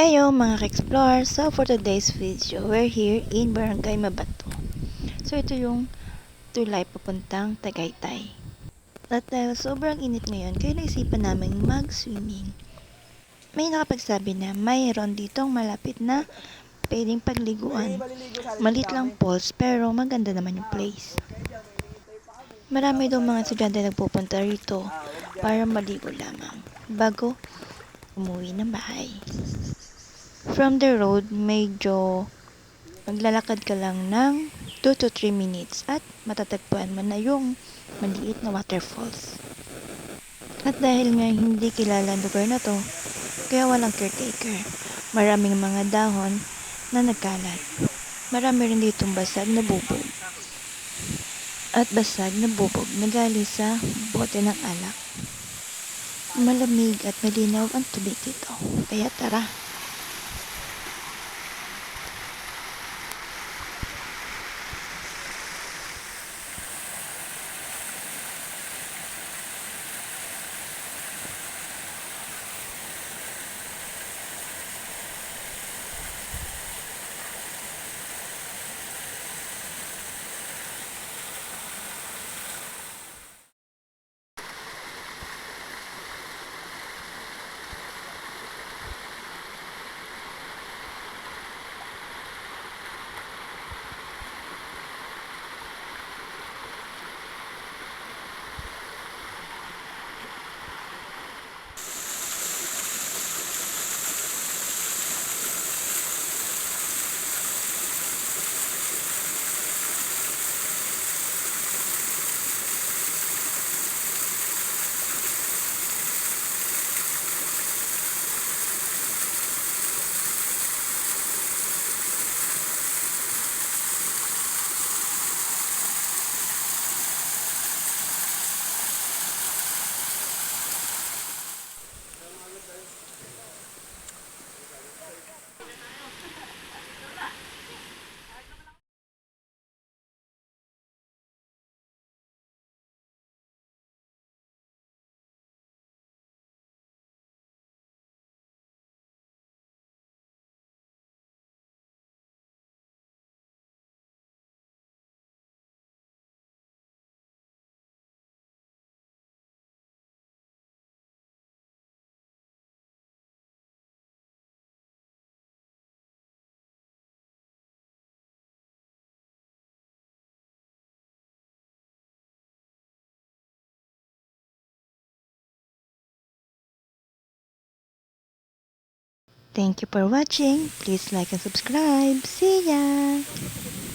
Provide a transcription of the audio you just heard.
Eyo mga ka-explore, so for today's video, we're here in Barangay Mabato. So ito yung tulay papuntang Tagaytay. At dahil sobrang init ngayon, kaya naisipan namin mag-swimming. May nakapagsabi na mayroon ditong malapit na pwedeng pagliguan. Malit lang falls pero maganda naman yung place. Marami daw mga estudyante nagpupunta rito para maligo lamang bago umuwi ng bahay. From the road, medyo maglalakad ka lang ng 2 to 3 minutes at matatagpuan mo na yung maliit na waterfalls. At dahil nga hindi kilala ang lugar na to, kaya walang caretaker. Maraming mga dahon na nagkalat. Marami rin ditong basag na bubog. At basag na bubog na galing sa bote ng alak. Malamig at malinaw ang tubig dito. Kaya tara, Thank you for watching. Please like and subscribe. See ya!